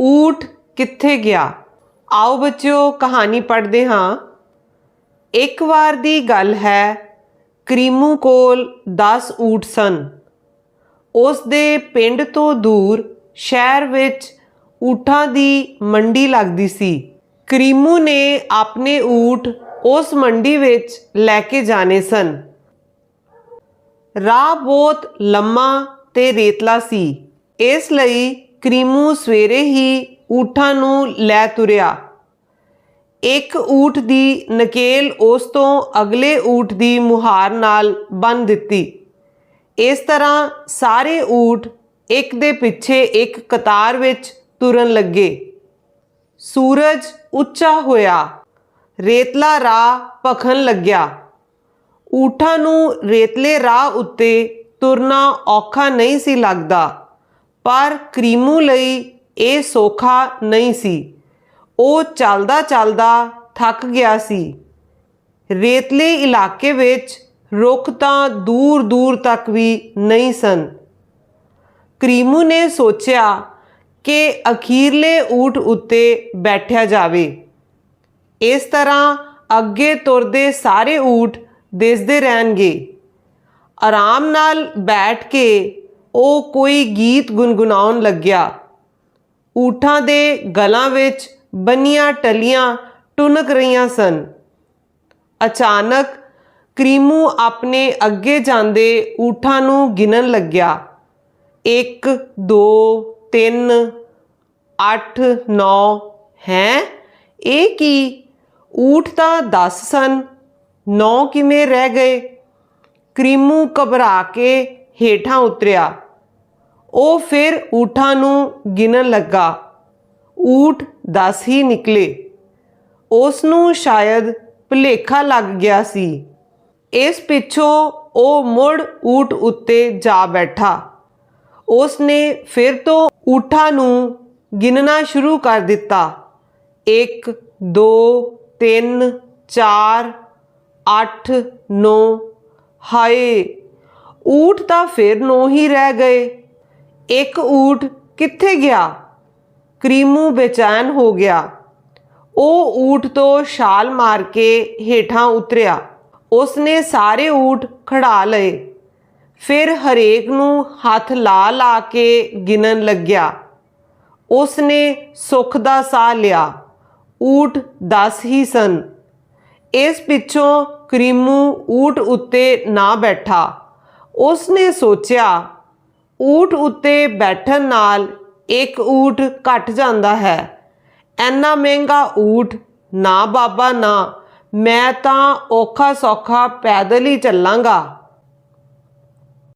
ਊਠ ਕਿੱਥੇ ਗਿਆ? ਆਓ ਬੱਚਿਓ, ਕਹਾਣੀ ਪੜ੍ਹਦੇ ਹਾਂ। ਇੱਕ ਵਾਰ ਦੀ ਗੱਲ ਹੈ, ਕਰੀਮੂ ਕੋਲ 10 ਊਠ ਸਨ। ਉਸ ਦੇ ਪਿੰਡ ਤੋਂ ਦੂਰ, ਸ਼ਹਿਰ ਵਿੱਚ ਊਠਾਂ ਦੀ ਮੰਡੀ ਲੱਗਦੀ ਸੀ। ਕਰੀਮੂ ਨੇ ਆਪਣੇ ਊਠ ਉਸ ਮੰਡੀ ਵਿੱਚ ਲੈ ਕੇ ਜਾਣੇ ਸਨ। ਰਾਹ ਬਹੁਤ ਲੰਮਾ ਤੇ ਰੇਤਲਾ ਸੀ। ਇਸ ਲਈ ਕਰੀਮੂ ਸਵੇਰੇ ਹੀ ਊਠਾਂ ਨੂੰ ਲੈ ਤੁਰਿਆ। ਇੱਕ ਊਠ ਦੀ ਨਕੇਲ ਉਸ ਤੋਂ ਅਗਲੇ ਊਠ ਦੀ ਮੁਹਾਰ ਨਾਲ ਬੰਨ ਦਿੱਤੀ। ਇਸ ਤਰ੍ਹਾਂ ਸਾਰੇ ਊਠ ਇੱਕ ਦੇ ਪਿੱਛੇ ਇੱਕ ਕਤਾਰ ਵਿੱਚ ਤੁਰਨ ਲੱਗੇ। ਸੂਰਜ ਉੱਚਾ ਹੋਇਆ। ਰੇਤਲਾ ਰਾਹ ਭਖਣ ਲੱਗਿਆ। ਊਠਾਂ ਨੂੰ ਰੇਤਲੇ ਰਾਹ ਉੱਤੇ ਤੁਰਨਾ ਔਖਾ ਨਹੀਂ ਸੀ ਲੱਗਦਾ। ਪਰ ਕਰੀਮੂ ਲਈ ਇਹ ਸੌਖਾ ਨਹੀਂ ਸੀ। ਉਹ ਚੱਲਦਾ ਚੱਲਦਾ ਥੱਕ ਗਿਆ ਸੀ। ਰੇਤਲੇ ਇਲਾਕੇ ਵਿੱਚ ਰੁੱਖ ਤਾਂ ਦੂਰ ਦੂਰ ਤੱਕ ਵੀ ਨਹੀਂ ਸਨ। ਕਰੀਮੂ ਨੇ ਸੋਚਿਆ ਕਿ ਅਖੀਰਲੇ ਊਠ ਉੱਤੇ ਬੈਠਿਆ ਜਾਵੇ। ਇਸ ਤਰ੍ਹਾਂ ਅੱਗੇ ਤੁਰਦੇ ਸਾਰੇ ਊਠ ਦਿਸਦੇ ਰਹਿਣਗੇ। ਆਰਾਮ ਨਾਲ ਬੈਠ ਕੇ ਉਹ ਕੋਈ ਗੀਤ ਗੁੰਗੁਣਾਉਣ ਲੱਗਿਆ। ਊਠਾਂ ਦੇ ਗਲਾਂ ਵਿੱਚ ਬੰਨੀਆਂ ਟਲੀਆਂ ਟੁਨਕ ਰਹੀਆਂ ਸਨ। ਅਚਾਨਕ ਕਰੀਮੂ ਆਪਣੇ ਅੱਗੇ ਜਾਂਦੇ ਊਠਾਂ ਨੂੰ ਗਿਣਨ ਲੱਗਿਆ। 1 2 3 8 9 ਹੈ? ਇਹ ਕੀ? ਊਠ ਤਾਂ 10 ਸਨ। 9 ਕਿਵੇਂ ਰਹਿ ਗਏ? ਕਰੀਮੂ ਘਬਰਾ ਕੇ ਹੇਠਾਂ ਉਤਰਿਆ। ਉਹ ਫਿਰ ਊਠਾਂ ਨੂੰ ਗਿਣਨ ਲੱਗਾ। ਊਠ 10 ਹੀ ਨਿਕਲੇ। ਉਸ ਨੂੰ ਸ਼ਾਇਦ ਭੁਲੇਖਾ ਲੱਗ ਗਿਆ ਸੀ। ਇਸ ਪਿੱਛੋਂ ਉਹ ਮੁੜ ਊਠ ਉੱਤੇ ਜਾ ਬੈਠਾ। ਉਸ ਨੇ ਫਿਰ ਤੋਂ ਊਠਾਂ ਨੂੰ ਗਿਣਨਾ ਸ਼ੁਰੂ ਕਰ ਦਿੱਤਾ। 1 2 3 4 8 9 ਹਾਏ! ਊਠ ਤਾਂ ਫਿਰ ਨੌ ਹੀ ਰਹਿ ਗਏ। ਇੱਕ ਊਠ ਕਿੱਥੇ ਗਿਆ? ਕਰੀਮੂ ਬੇਚੈਨ ਹੋ ਗਿਆ। ਉਹ ਊਠ ਤੋਂ ਛਾਲ ਮਾਰ ਕੇ ਹੇਠਾਂ ਉਤਰਿਆ। ਉਸਨੇ ਸਾਰੇ ਊਠ ਖੜਾ ਲਏ। ਫਿਰ ਹਰੇਕ ਨੂੰ ਹੱਥ ਲਾ ਲਾ ਕੇ ਗਿਣਨ ਲੱਗਿਆ। ਉਸਨੇ ਸੁੱਖ ਦਾ ਸਾਹ ਲਿਆ। ਊਠ 10 ਹੀ ਸਨ, ਇਸ ਪਿੱਛੋਂ ਕਰੀਮੂ ਊਠ ਉੱਤੇ ਨਾ ਬੈਠਾ। ਉਸ ਨੇ ਸੋਚਿਆ, ਊਠ ਉੱਤੇ ਬੈਠਣ ਨਾਲ ਇੱਕ ਊਠ ਘਟ ਜਾਂਦਾ ਹੈ। ਐਨਾ ਮਹਿੰਗਾ ਊਠ, ਨਾ ਬਾਬਾ ਨਾ, ਮੈਂ ਤਾਂ ਔਖਾ ਸੌਖਾ ਪੈਦਲ ਹੀ ਚੱਲਾਂਗਾ।